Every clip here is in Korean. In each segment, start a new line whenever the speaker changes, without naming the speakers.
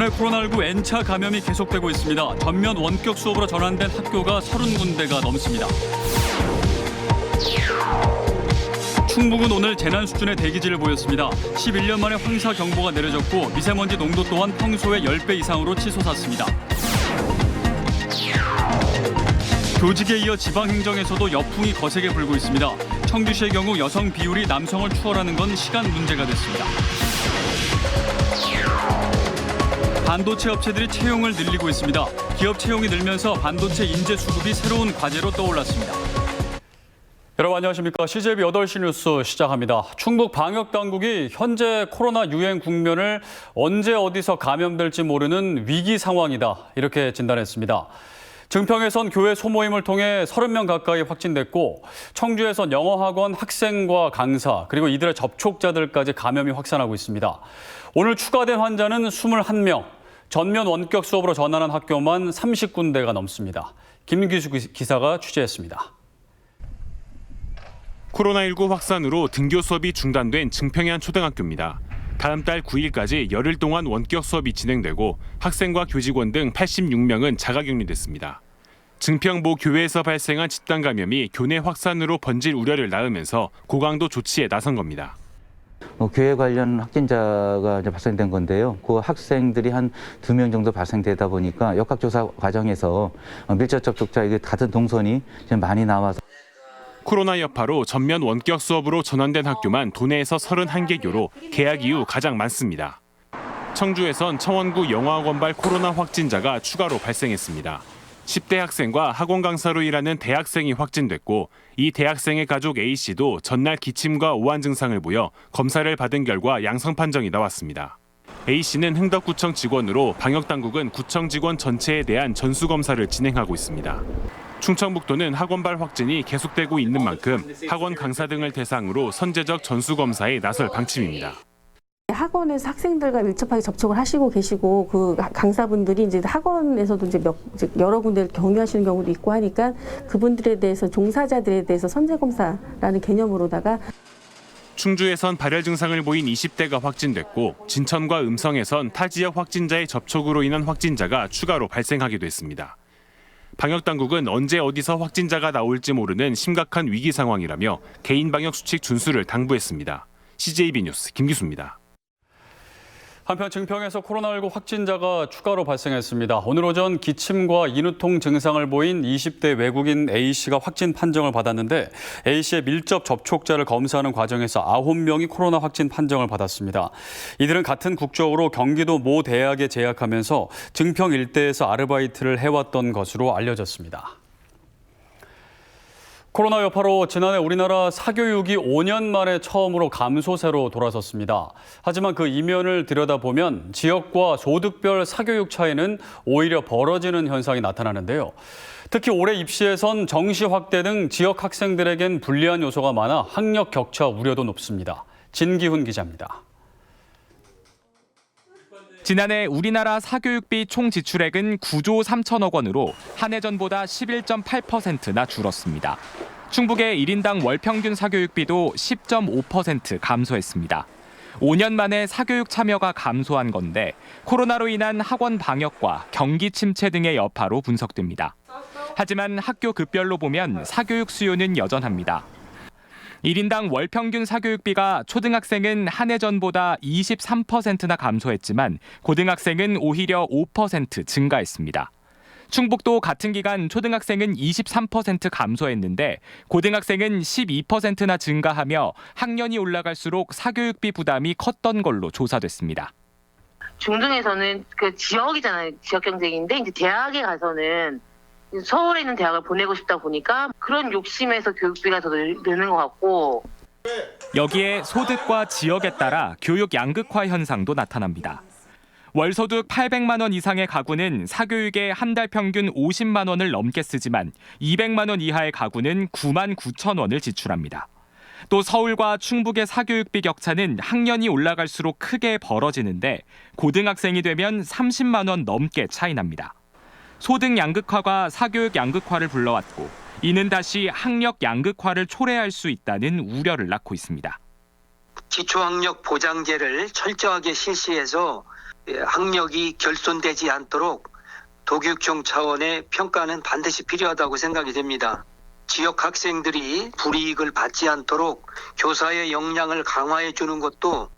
국내 코로나19 N차 감염이 계속되고 있습니다. 전면 원격 수업으로 전환된 학교가 30군데가 넘습니다. 충북은 오늘 재난 수준의 대기질을 보였습니다. 11년 만에 황사 경보가 내려졌고 미세먼지 농도 또한 평소의 10배 이상으로 치솟았습니다. 교직에 이어 지방행정에서도 여풍이 거세게 불고 있습니다. 청주시의 경우 여성 비율이 남성을 추월하는 건 시간 문제가 됐습니다. 반도체 업체들이 채용을 늘리고 있습니다. 기업 채용이 늘면서 반도체 인재 수급이 새로운 과제로 떠올랐습니다. 여러분 안녕하십니까? CJB 8시 뉴스 시작합니다. 충북 방역 당국이 현재 코로나 유행 국면을 언제 어디서 감염될지 모르는 위기 상황이다. 이렇게 진단했습니다. 증평에선 교회 소모임을 통해 30명 가까이 확진됐고 청주에선 영어학원 학생과 강사 그리고 이들의 접촉자들까지 감염이 확산하고 있습니다. 오늘 추가된 환자는 21명, 전면 원격 수업으로 전환한 학교만 30군데가 넘습니다. 김기수 기사가 취재했습니다.
코로나19 확산으로 등교 수업이 중단된 증평의 한 초등학교입니다. 다음 달 9일까지 열흘 동안 원격 수업이 진행되고 학생과 교직원 등 86명은 자가격리됐습니다. 증평모 교회에서 발생한 집단 감염이 교내 확산으로 번질 우려를 낳으면서 고강도 조치에 나선 겁니다.
어, 교회 관련 확진자가 이제 발생된 건데요. 그 학생들이 한 두 명 정도 발생되다 보니까 역학조사 과정에서 어, 밀접 접촉자 이게 같은 동선이 지금 많이 나와서
코로나 여파로 전면 원격 수업으로 전환된 학교만 도내에서 31개 교로 개학 이후 가장 많습니다. 청주에선 청원구 영어학원발 코로나 확진자가 추가로 발생했습니다. 10대 학생과 학원 강사로 일하는 대학생이 확진됐고 이 대학생의 가족 A씨도 전날 기침과 오한 증상을 보여 검사를 받은 결과 양성 판정이 나왔습니다. A씨는 흥덕구청 직원으로 방역당국은 구청 직원 전체에 대한 전수검사를 진행하고 있습니다. 충청북도는 학원발 확진이 계속되고 있는 만큼 학원 강사 등을 대상으로 선제적 전수검사에 나설 방침입니다.
학원에서 학생들과 밀접하게 접촉을 하시고 계시고 그 강사분들이 이제 학원에서도 이제 몇 여러 군데를 경유하시는 경우도 있고 하니까 그분들에 대해서 종사자들에 대해서 선제 검사라는 개념으로다가
충주에선 발열 증상을 보인 20대가 확진됐고 진천과 음성에선 타 지역 확진자의 접촉으로 인한 확진자가 추가로 발생하기도 했습니다. 방역 당국은 언제 어디서 확진자가 나올지 모르는 심각한 위기 상황이라며 개인 방역 수칙 준수를 당부했습니다. CJB 뉴스 김기수입니다.
한편 증평에서 코로나19 확진자가 추가로 발생했습니다. 오늘 오전 기침과 인후통 증상을 보인 20대 외국인 A씨가 확진 판정을 받았는데 A씨의 밀접 접촉자를 검사하는 과정에서 9명이 코로나 확진 판정을 받았습니다. 이들은 같은 국적으로 경기도 모 대학에 재학하면서 증평 일대에서 아르바이트를 해왔던 것으로 알려졌습니다. 코로나 여파로 지난해 우리나라 사교육이 5년 만에 처음으로 감소세로 돌아섰습니다. 하지만 그 이면을 들여다보면 지역과 소득별 사교육 차이는 오히려 벌어지는 현상이 나타나는데요. 특히 올해 입시에선 정시 확대 등 지역 학생들에겐 불리한 요소가 많아 학력 격차 우려도 높습니다. 진기훈 기자입니다.
지난해 우리나라 사교육비 총 지출액은 9조 3천억 원으로 한 해 전보다 11.8%나 줄었습니다. 충북의 1인당 월 평균 사교육비도 10.5% 감소했습니다. 5년 만에 사교육 참여가 감소한 건데 코로나로 인한 학원 방역과 경기 침체 등의 여파로 분석됩니다. 하지만 학교 급별로 보면 사교육 수요는 여전합니다. 1인당 월 평균 사교육비가 초등학생은 한 해 전보다 23%나 감소했지만 고등학생은 오히려 5% 증가했습니다. 충북도 같은 기간 초등학생은 23% 감소했는데 고등학생은 12%나 증가하며 학년이 올라갈수록 사교육비 부담이 컸던 걸로 조사됐습니다.
중등에서는 그 지역이잖아요. 지역 경쟁인데 이제 대학에 가서는 서울에 있는 대학을 보내고 싶다 보니까 그런 욕심에서 교육비가 더 늘- 느는 것 같고
여기에 소득과 지역에 따라 교육 양극화 현상도 나타납니다. 월 소득 800만 원 이상의 가구는 사교육에 한 달 평균 50만 원을 넘게 쓰지만 200만 원 이하의 가구는 9만 9천 원을 지출합니다. 또 서울과 충북의 사교육비 격차는 학년이 올라갈수록 크게 벌어지는데 고등학생이 되면 30만 원 넘게 차이 납니다. 소득 양극화가 사교육 양극화를 불러왔고 이는 다시 학력 양극화를 초래할 수 있다는 우려를 낳고 있습니다.
기초학력 보장제를 철저하게 실시해서 예, 학력이 결손되지 않도록 도교육청 차원의 평가는 반드시 필요하다고 생각이 됩니다. 지역 학생들이 불이익을 받지 않도록 교사의 역량을 강화해 주는 것도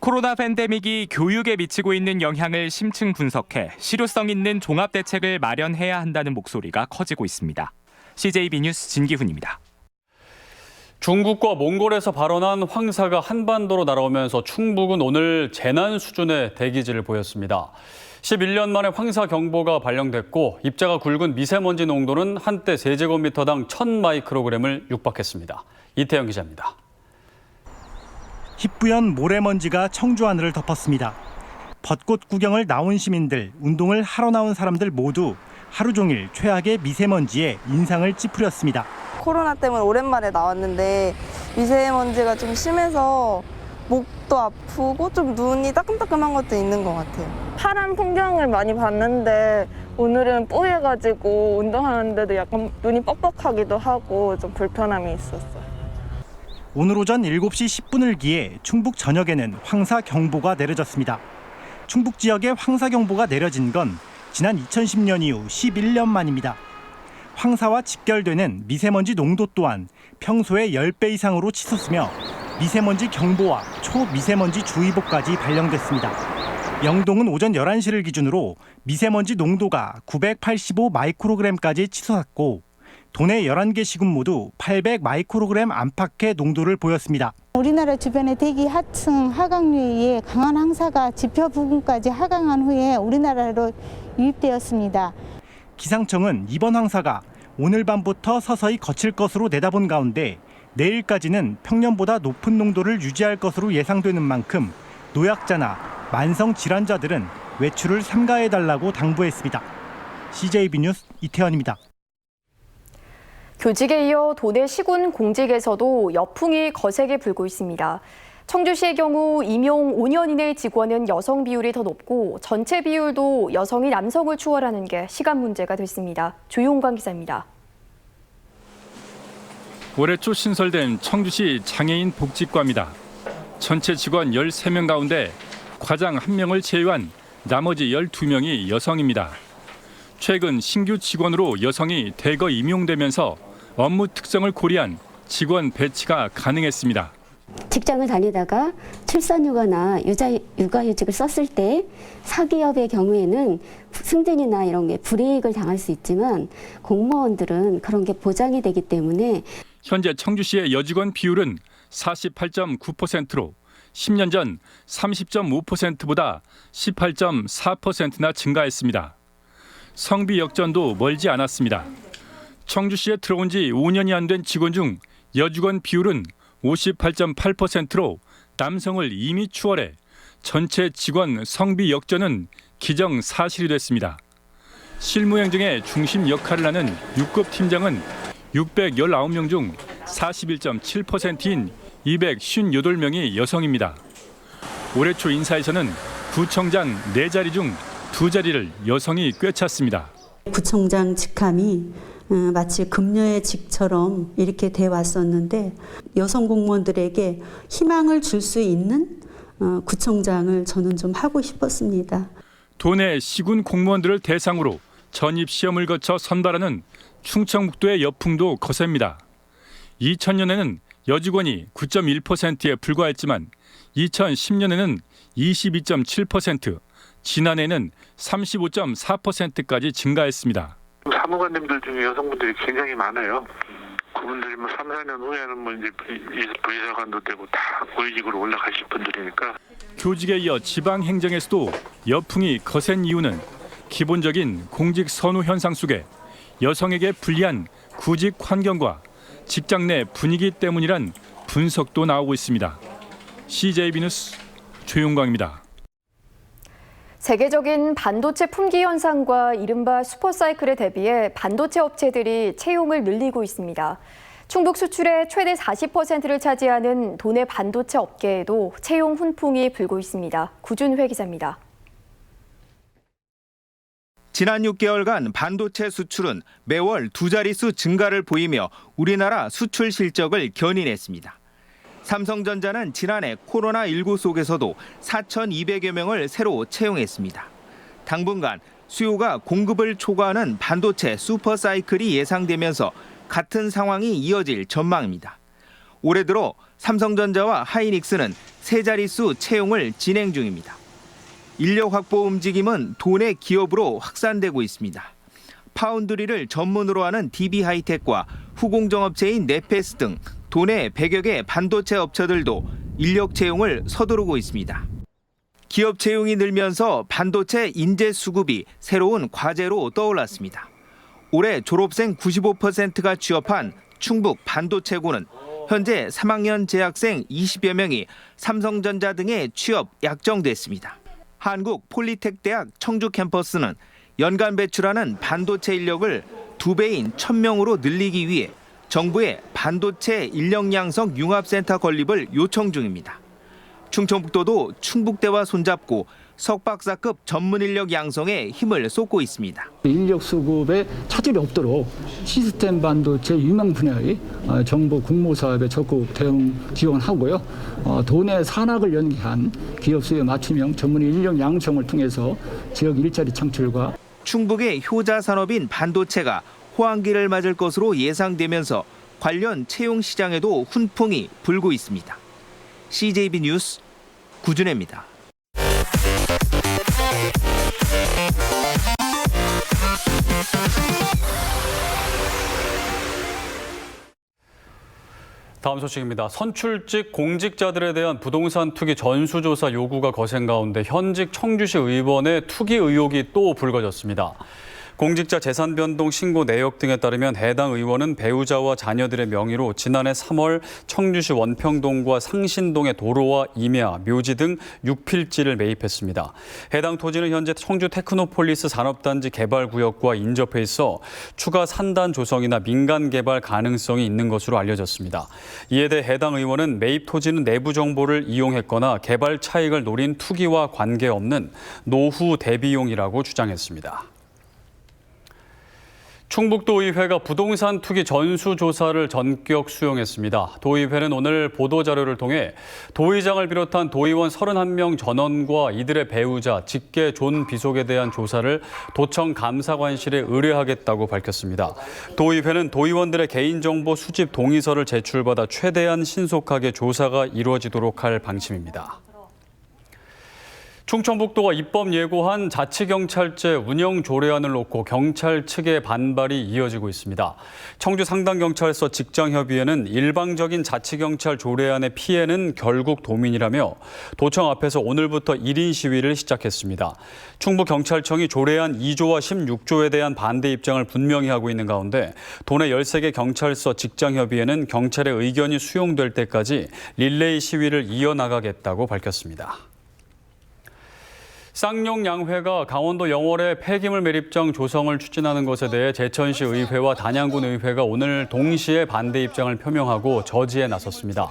코로나 팬데믹이 교육에 미치고 있는 영향을 심층 분석해 실효성 있는 종합 대책을 마련해야 한다는 목소리가 커지고 있습니다. CJB 뉴스 진기훈입니다.
중국과 몽골에서 발원한 황사가 한반도로 날아오면서 충북은 오늘 재난 수준의 대기질을 보였습니다. 11년 만에 황사 경보가 발령됐고 입자가 굵은 미세먼지 농도는 한때 세제곱미터당 1000 마이크로그램을 육박했습니다. 이태영 기자입니다.
희뿌연 모래먼지가 청주 하늘을 덮었습니다. 벚꽃 구경을 나온 시민들, 운동을 하러 나온 사람들 모두 하루 종일 최악의 미세먼지에 인상을 찌푸렸습니다.
코로나 때문에 오랜만에 나왔는데 미세먼지가 좀 심해서 목도 아프고 좀 눈이 따끔따끔한 것도 있는 것 같아요. 파란 풍경을 많이 봤는데 오늘은 뽀해가지고 운동하는데도 약간 눈이 뻑뻑하기도 하고 좀 불편함이 있었어요.
오늘 오전 7시 10분을 기해 충북 전역에는 황사 경보가 내려졌습니다. 충북 지역에 황사 경보가 내려진 건 지난 2010년 이후 11년 만입니다. 황사와 직결되는 미세먼지 농도 또한 평소의 10배 이상으로 치솟으며 미세먼지 경보와 초미세먼지 주의보까지 발령됐습니다. 영동은 오전 11시를 기준으로 미세먼지 농도가 985 마이크로그램까지 치솟았고 도내 11개 시군 모두 800 마이크로그램 안팎의 농도를 보였습니다.
우리나라 주변의 대기 하층 하강류에 의해 강한 황사가 지표 부근까지 하강한 후에 우리나라로 유입되었습니다.
기상청은 이번 황사가 오늘 밤부터 서서히 거칠 것으로 내다본 가운데 내일까지는 평년보다 높은 농도를 유지할 것으로 예상되는 만큼 노약자나 만성 질환자들은 외출을 삼가해 달라고 당부했습니다. CJB 뉴스 이태현입니다.
교직에 이어 도내 시군 공직에서도 여풍이 거세게 불고 있습니다. 청주시의 경우 임용 5년 이내 직원은 여성 비율이 더 높고 전체 비율도 여성이 남성을 추월하는 게 시간 문제가 됐습니다. 조용관 기자입니다.
올해 초 신설된 청주시 장애인 복지과입니다. 전체 직원 13명 가운데 과장 1명을 제외한 나머지 12명이 여성입니다. 최근 신규 직원으로 여성이 대거 임용되면서 업무 특성을 고려한 직원 배치가 가능했습니다.
직장을 다니다가 출산휴가나 유자, 육아휴직을 썼을 때 사기업의 경우에는 승진이나 이런 게 불이익을 당할 수 있지만 공무원들은 그런 게 보장이 되기 때문에
현재 청주시의 여직원 비율은 48.9%로 10년 전 30.5%보다 18.4%나 증가했습니다. 성비 역전도 멀지 않았습니다. 청주시에 들어온 지 5년이 안 된 직원 중 여직원 비율은 58.8%로 남성을 이미 추월해 전체 직원 성비 역전은 기정 사실이 됐습니다. 실무 행정의 중심 역할을 하는 6급 팀장은 619명 중 41.7%인 258명이 여성입니다. 올해 초 인사에서는 구청장 4자리 중 2자리를 여성이 꿰찼습니다.
구청장 직함이 어, 마치 금녀의 직처럼 이렇게 돼 왔었는데 여성 공무원들에게 희망을 줄 수 있는 어, 구청장을 저는 좀 하고 싶었습니다.
도내 시군 공무원들을 대상으로 전입 시험을 거쳐 선발하는 충청북도의 여풍도 거셉니다. 2000년에는 여직원이 9.1%에 불과했지만 2010년에는 22.7%, 지난해는 35.4%까지 증가했습니다.
사무관님들 중에 여성분들이 굉장히 많아요. 그분들이 뭐 3, 4년 후에는 뭐 이제 부의사관도 되고 다 고위직으로 올라가실 분들이니까
교직에 이어 지방 행정에서도 여풍이 거센 이유는 기본적인 공직 선호 현상 속에 여성에게 불리한 구직 환경과 직장 내 분위기 때문이란 분석도 나오고 있습니다. CJB 뉴스 조용광입니다.
세계적인 반도체 품귀 현상과 이른바 슈퍼사이클에 대비해 반도체 업체들이 채용을 늘리고 있습니다. 충북 수출의 최대 40%를 차지하는 도내 반도체 업계에도 채용 훈풍이 불고 있습니다. 구준회 기자입니다.
지난 6개월간 반도체 수출은 매월 두 자릿수 증가를 보이며 우리나라 수출 실적을 견인했습니다. 삼성전자는 지난해 코로나19 속에서도 4,200여 명을 새로 채용했습니다. 당분간 수요가 공급을 초과하는 반도체 슈퍼 사이클이 예상되면서 같은 상황이 이어질 전망입니다. 올해 들어 삼성전자와 하이닉스는 세 자릿수 채용을 진행 중입니다. 인력 확보 움직임은 도내 기업으로 확산되고 있습니다. 파운드리를 전문으로 하는 DB하이텍과 후공정업체인 네페스 등 도내 100여 개 반도체 업체들도 인력 채용을 서두르고 있습니다. 기업 채용이 늘면서 반도체 인재 수급이 새로운 과제로 떠올랐습니다. 올해 졸업생 95%가 취업한 충북 반도체고는 현재 3학년 재학생 20여 명이 삼성전자 등에 취업 약정됐습니다. 한국 폴리텍 대학 청주 캠퍼스는 연간 배출하는 반도체 인력을 두 배인 1000명으로 늘리기 위해 정부의 반도체 인력 양성 융합센터 건립을 요청 중입니다. 충청북도도 충북대와 손잡고 석박사급 전문 인력 양성에 힘을 쏟고 있습니다.
인력 수급에 차질이 없도록 시스템 반도체 유명 분야의 어, 정부 국모 사업에 적극 대응 지원하고요. 어, 도내 산학을 연계한 기업 수요 맞춤형 전문 인력 양성을 통해서 지역 일자리 창출과
충북의 효자 산업인 반도체가 호황기를 맞을 것으로 예상되면서 관련 채용 시장에도 훈풍이 불고 있습니다. CJB 뉴스 구준혜입니다.
다음 소식입니다. 선출직 공직자들에 대한 부동산 투기 전수조사 요구가 거센 가운데 현직 청주시 의원의 투기 의혹이 또 불거졌습니다. 공직자 재산 변동 신고 내역 등에 따르면 해당 의원은 배우자와 자녀들의 명의로 지난해 3월 청주시 원평동과 상신동의 도로와 임야, 묘지 등 6필지를 매입했습니다. 해당 토지는 현재 청주 테크노폴리스 산업단지 개발구역과 인접해 있어 추가 산단 조성이나 민간 개발 가능성이 있는 것으로 알려졌습니다. 이에 대해 해당 의원은 매입 토지는 내부 정보를 이용했거나 개발 차익을 노린 투기와 관계없는 노후 대비용이라고 주장했습니다. 충북도의회가 부동산 투기 전수조사를 전격 수용했습니다. 도의회는 오늘 보도자료를 통해 도의장을 비롯한 도의원 31명 전원과 이들의 배우자, 직계 존 비속에 대한 조사를 도청 감사관실에 의뢰하겠다고 밝혔습니다. 도의회는 도의원들의 개인정보 수집 동의서를 제출받아 최대한 신속하게 조사가 이루어지도록 할 방침입니다. 충청북도가 입법 예고한 자치경찰제 운영 조례안을 놓고 경찰 측의 반발이 이어지고 있습니다. 청주 상당경찰서 직장협의회는 일방적인 자치경찰 조례안의 피해는 결국 도민이라며 도청 앞에서 오늘부터 1인 시위를 시작했습니다. 충북경찰청이 조례안 2조와 16조에 대한 반대 입장을 분명히 하고 있는 가운데 도내 13개 경찰서 직장협의회는 경찰의 의견이 수용될 때까지 릴레이 시위를 이어나가겠다고 밝혔습니다. 쌍용양회가 강원도 영월의 폐기물 매립장 조성을 추진하는 것에 대해 제천시 의회와 단양군 의회가 오늘 동시에 반대 입장을 표명하고 저지에 나섰습니다.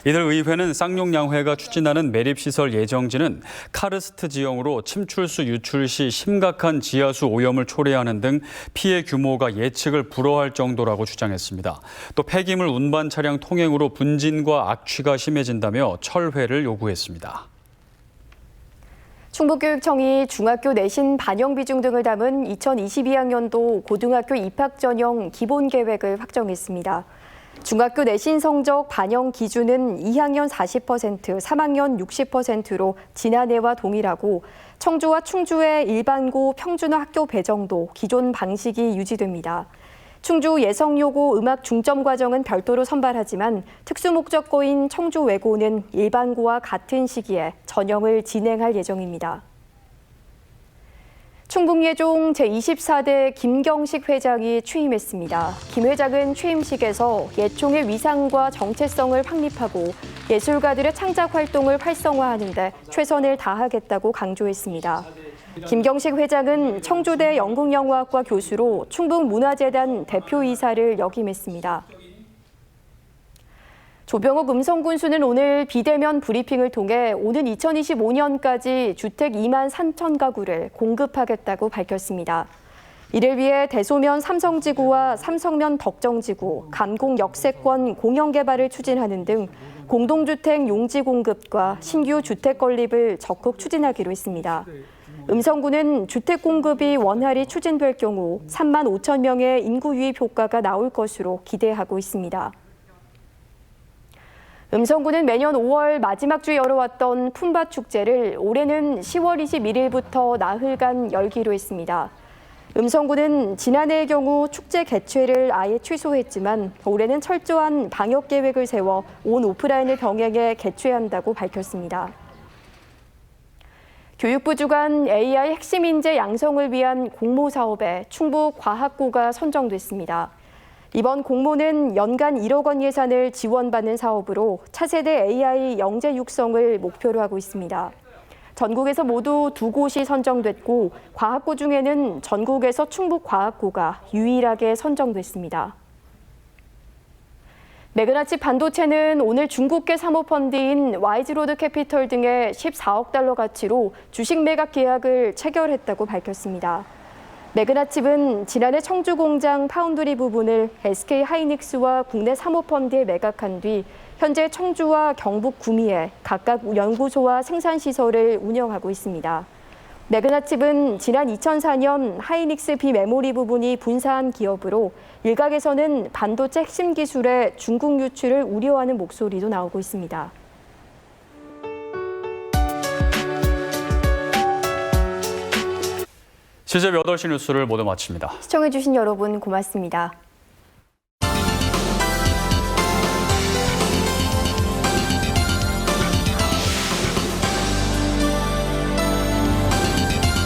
이들 의회는 쌍용양회가 추진하는 매립시설 예정지는 카르스트 지형으로 침출수 유출 시 심각한 지하수 오염을 초래하는 등 피해 규모가 예측을 불허할 정도라고 주장했습니다. 또 폐기물 운반 차량 통행으로 분진과 악취가 심해진다며 철회를 요구했습니다.
충북교육청이 중학교 내신 반영 비중 등을 담은 2022학년도 고등학교 입학 전형 기본 계획을 확정했습니다. 중학교 내신 성적 반영 기준은 2학년 40%, 3학년 60%로 지난해와 동일하고 청주와 충주의 일반고 평준화 학교 배정도 기존 방식이 유지됩니다. 충주 예성여고 음악 중점 과정은 별도로 선발하지만 특수 목적고인 청주 외고는 일반고와 같은 시기에 전형을 진행할 예정입니다. 충북예종 제24대 김경식 회장이 취임했습니다. 김 회장은 취임식에서 예총의 위상과 정체성을 확립하고 예술가들의 창작 활동을 활성화하는 데 최선을 다하겠다고 강조했습니다. 김경식 회장은 청주대 영국영화학과 교수로 충북문화재단 대표이사를 역임했습니다. 조병욱 음성군수는 오늘 비대면 브리핑을 통해 오는 2025년까지 주택 2만 3천 가구를 공급하겠다고 밝혔습니다. 이를 위해 대소면 삼성지구와 삼성면 덕정지구, 감공 역세권 공영 개발을 추진하는 등 공동주택 용지 공급과 신규 주택 건립을 적극 추진하기로 했습니다. 음성구는 주택 공급이 원활히 추진될 경우 3만 5천 명의 인구 유입 효과가 나올 것으로 기대하고 있습니다. 음성구는 매년 5월 마지막 주 열어왔던 품바 축제를 올해는 10월 21일부터 나흘간 열기로 했습니다. 음성구는 지난해의 경우 축제 개최를 아예 취소했지만 올해는 철저한 방역 계획을 세워 온 오프라인을 병행해 개최한다고 밝혔습니다. 교육부 주관 AI 핵심 인재 양성을 위한 공모 사업에 충북 과학고가 선정됐습니다. 이번 공모는 연간 1억 원 예산을 지원받는 사업으로 차세대 AI 영재 육성을 목표로 하고 있습니다. 전국에서 모두 두 곳이 선정됐고 과학고 중에는 전국에서 충북 과학고가 유일하게 선정됐습니다. 매그나치 반도체는 오늘 중국계 사모펀드인 와이즈로드 캐피털 등의 14억 달러 가치로 주식 매각 계약을 체결했다고 밝혔습니다. 매그나칩은 지난해 청주 공장 파운드리 부분을 SK 하이닉스와 국내 사모펀드에 매각한 뒤 현재 청주와 경북 구미에 각각 연구소와 생산 시설을 운영하고 있습니다. 매그나칩은 지난 2004년 하이닉스 비메모리 부분이 분사한 기업으로 일각에서는 반도체 핵심 기술의 중국 유출을 우려하는 목소리도 나오고 있습니다.
CJB 8시 뉴스를 모두 마칩니다.
시청해주신 여러분 고맙습니다.